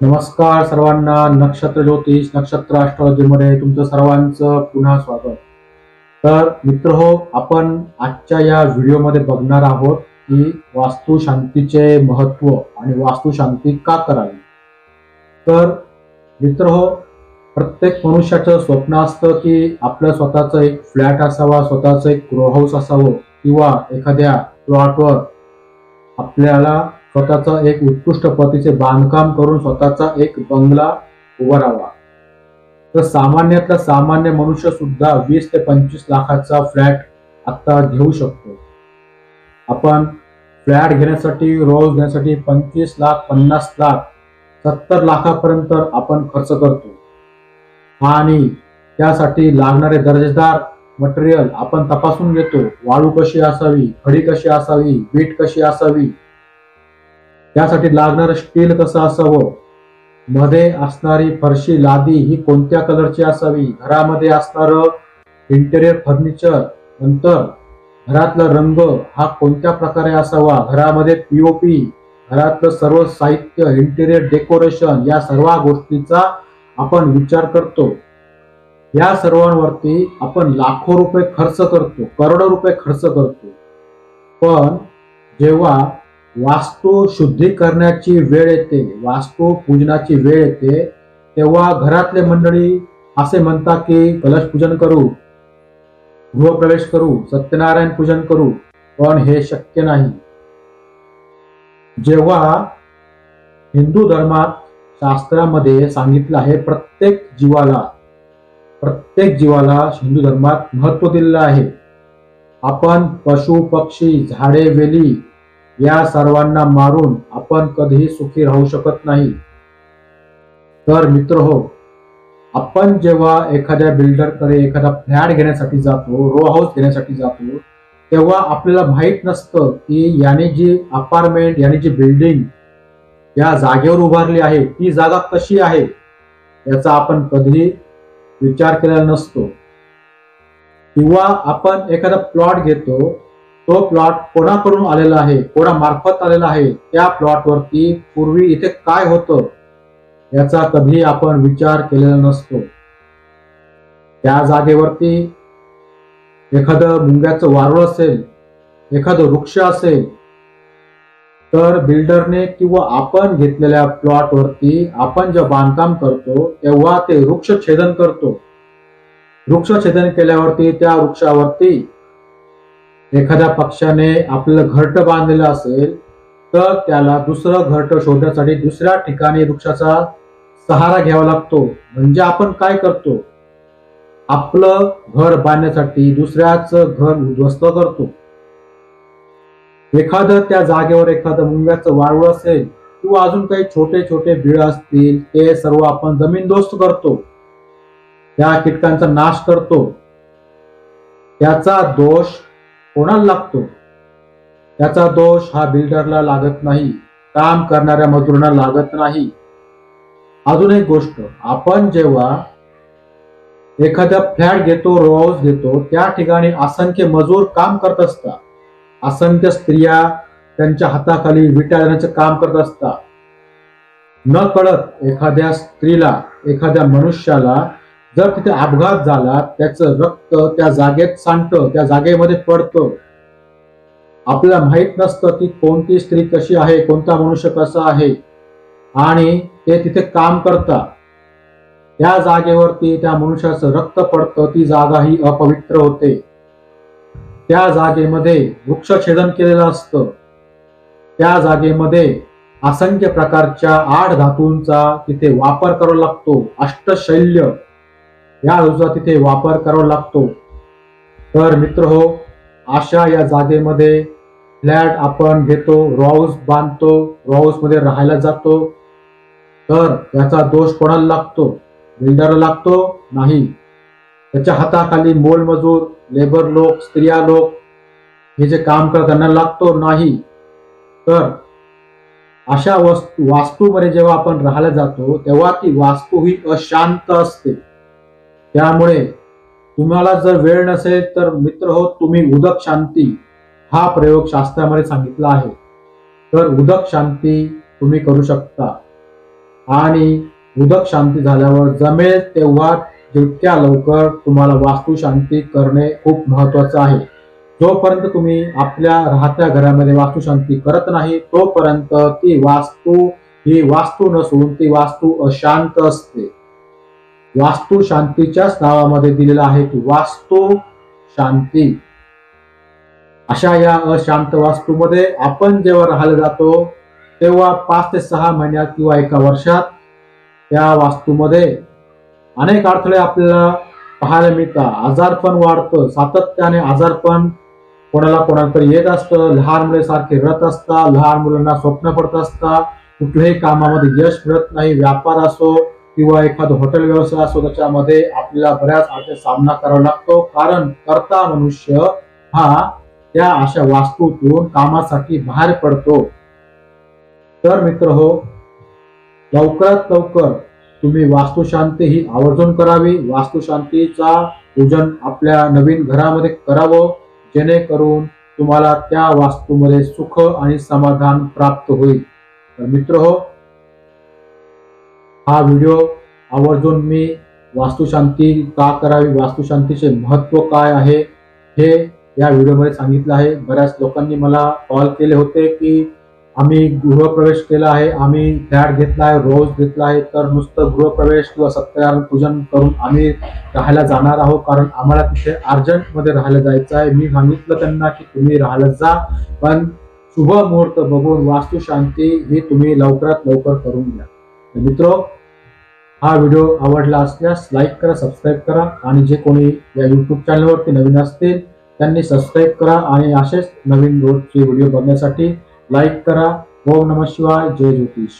नमस्कार सर्वांना नक्षत्र ज्योतिष नक्षत्रमध्ये तुमचं सर्वांचं पुन्हा स्वागत. तर मित्र हो आपण आजच्या या व्हिडिओमध्ये बघणार आहोत की वास्तू शांतीचे महत्त्व आणि वास्तू शांती का करावी? तर मित्र हो प्रत्येक मनुष्याचं स्वप्न असतं की आपलं स्वतःचं एक फ्लॅट असावा स्वतःचं एक ग्रो हाऊस असावं किंवा एखाद्या प्लॉटवर आपल्याला स्वतःचं एक उत्कृष्ट पतीचे बांधकाम करून स्वतःचा एक बंगला उभारावा तर सामान्यातला सामान्य मनुष्य सुद्धा वीस ते पंचवीस लाखाचा फ्लॅट आता घेऊ शकतो. आपण फ्लॅट घेण्यासाठी रोज घेण्यासाठी पंचवीस लाख पन्नास लाख सत्तर लाखापर्यंत आपण खर्च करतो. आणि त्यासाठी लागणारे दर्जेदार मटेरियल आपण तपासून घेतो. वाळू कशी असावी खडी कशी असावी वीट कशी असावी त्यासाठी लागणारं स्टील कसं असावं? मध्ये असणारी फरशी लादी ही कोणत्या कलरची असावी? घरामध्ये असणारं इंटेरियर फर्निचर नंतर घरातला रंग हा कोणत्या प्रकारे असावा? घरामध्ये पीओपी घरातलं सर्व साहित्य इंटेरियर डेकोरेशन या सर्व गोष्टीचा आपण विचार करतो. या सर्वांवरती आपण लाखो रुपये खर्च करतो करोडो रुपये खर्च करतो. पण जेव्हा वास्तू शुद्धी करण्याची वेळ येते वास्तू पूजनाची वेळ येते तेव्हा घरातले मंडळी असे म्हणतात की कलश पूजन करू गृहप्रवेश करू सत्यनारायण पूजन करू पण हे शक्य नाही. जेव्हा हिंदू धर्मात शास्त्रामध्ये सांगितलं आहे प्रत्येक जीवाला प्रत्येक जीवाला हिंदू धर्मात महत्त्व दिलेलं आहे. आपण पशु पक्षी झाडे वेली या सर्वांना मारून आपण कधीही सुखी राहू शकत नाही. तर मित्र हो आपण जेव्हा एखाद्या बिल्डरकडे एखादा फ्लॅट घेण्यासाठी जातो रो हाऊस घेण्यासाठी जातो तेव्हा आपल्याला माहीत नसतं की याने जी अपार्टमेंट याने जी बिल्डिंग या जागेवर उभारली आहे ती जागा कशी आहे याचा आपण कधीही विचार केलेला नसतो. किंवा आपण एखादा प्लॉट घेतो तो प्लॉट कोणाकडून आलेला आहे? कोणा मार्फत आलेला आहे? त्या प्लॉटवरती पूर्वी इथे काय होतं? याचा कधी आपण विचार केलेला नसतो. त्या जागेवरती एखादं मुंग्याचं वारुळ असेल एखादं वृक्ष असेल तर बिल्डरने किंवा आपण घेतलेल्या प्लॉटवरती आपण जेव्हा बांधकाम करतो तेव्हा ते वृक्ष छेदन करतो. वृक्ष छेदन केल्यावरती त्या वृक्षावरती एखाद्या पक्षाने आपलं घरट बांधलेलं असेल तर त्याला दुसरं घरट शोधण्यासाठी दुसऱ्या ठिकाणी वृक्षाचा सहारा घ्यावा लागतो. म्हणजे आपण काय करतो? आपलं घर बांधण्यासाठी दुसऱ्याच घर उद्ध्वस्त करतो. एखादं त्या जागेवर एखादं मुंग्याचं वाळू असेल किंवा अजून काही छोटे छोटे बिळ असतील ते सर्व आपण जमीनदोस्त करतो. त्या कीटकांचा नाश करतो. त्याचा दोष कोणाला लागतो? त्याचा दोष हा बिल्डरला लागत नाही काम करणाऱ्या मजुरांना लागत नाही. अजून एक गोष्ट आपण जेव्हा एखादा फ्लॅट घेतो रो हाऊस घेतो त्या ठिकाणी असंख्य मजूर काम करत असतात. असंख्य स्त्रिया त्यांच्या हाताखाली विटा देण्याचं काम करत असतात. न कळत एखाद्या स्त्रीला एखाद्या मनुष्याला जर तिथे अपघात झाला त्याचं रक्त त्या जागेत सांडतं त्या जागेमध्ये पडतं. आपल्याला माहीत नसतं की कोणती स्त्री कशी आहे कोणता मनुष्य कसा आहे. आणि ते तिथे काम करतात. त्या जागेवरती त्या मनुष्याचं रक्त पडतं ती जागा ही अपवित्र होते. त्या जागेमध्ये वृक्षछेदन केलेलं असतं. त्या जागेमध्ये असंख्य प्रकारच्या आठ धातूंचा तिथे वापर करावा लागतो. अष्टशैल्य. या रोजचा तिथे वापर करावा लागतो. तर मित्र हो अशा या जागेमध्ये फ्लॅट आपण घेतो रॉऊस बांधतो रॉऊसमध्ये राहायला जातो. तर याचा दोष कोणाला लागतो? बिल्डरला लागतो? नाही. त्याच्या हाताखाली मोलमजूर लेबर लोक स्त्रिया लोक हे जे काम करताना त्यांना लागतो नाही. तर अशा वस्तू वास्तूमध्ये जेव्हा आपण राहायला जातो तेव्हा ती वास्तू ही अशांत असते. त्यामुळे तुम्हाला जर वेळ नसेल तर मित्र हो तुम्ही उदक शांती हा प्रयोग शास्त्रामध्ये सांगितला आहे. तर उदक शांती तुम्ही करू शकता. आणि उदक शांती झाल्यावर जमेल तेव्हा जितक्या लवकर तुम्हाला वास्तू शांती करणे खूप महत्वाचं आहे. जोपर्यंत तुम्ही आपल्या राहत्या घरामध्ये वास्तू शांती करत नाही तोपर्यंत ती वास्तू ही वास्तू नसून ती वास्तू अशांत असते. वास्तू शांतीच्याच नावामध्ये दिलेला आहे की वास्तू शांती. अशा या अशांत वास्तूमध्ये आपण जेव्हा राहायला जातो तेव्हा पाच ते सहा महिन्यात किंवा एका वर्षात त्या वास्तूमध्ये अनेक अडथळे आपल्याला पाहायला मिळतात. आजारपण वाढतं सातत्याने आजारपण कोणाला कोणाला तरी येत असतं लहान मुले सारखे रथ असतात लहान मुलांना स्वप्न पडत असतात कुठल्याही कामामध्ये यश मिळत नाही व्यापार असो किंवा एखादं हॉटेल व्यवसाय असो त्याच्यामध्ये आपल्याला बऱ्याच अडचण सामना करावा लागतो. कारण करता मनुष्य हा त्या अशा वास्तूतून कामासाठी बाहेर पडतो. तर मित्र हो लवकरात लवकर तुम्ही वास्तुशांती ही आवर्जून करावी. वास्तुशांतीचा पूजन आपल्या नवीन घरामध्ये करावं. जेणेकरून तुम्हाला त्या वास्तूमध्ये सुख आणि समाधान प्राप्त होईल. तर मित्र हो हा व्हिडिओ आवर्जून मी वास्तुशांती का करावी? वास्तुशांतीचे महत्त्व काय आहे? हे या व्हिडिओमध्ये सांगितलं आहे. बऱ्याच लोकांनी मला कॉल केले होते की आम्ही गृहप्रवेश केला आहे आम्ही फ्लॅट घेतला आहे रोज घेतला आहे तर नुसतं गृहप्रवेश किंवा सत्यनारायण पूजन करून आम्ही राहायला जाणार आहोत. कारण आम्हाला तिथे अर्जंटमध्ये राहायला जायचं आहे. मी सांगितलं त्यांना की तुम्ही राहायला जा पण शुभ मुहूर्त बघून वास्तुशांती ही तुम्ही लवकरात लवकर करून घ्या. मित्र हा व्हिडिओ आवडला असल्यास लाईक करा सबस्क्राईब करा आणि जे कोणी या यूट्यूब चॅनलवरती नवीन असतील त्यांनी सबस्क्राईब करा आणि असेच नवीन रोजचे व्हिडिओ बघण्यासाठी लाईक करा. ओम नम शिवाय. जय ज्योतिष.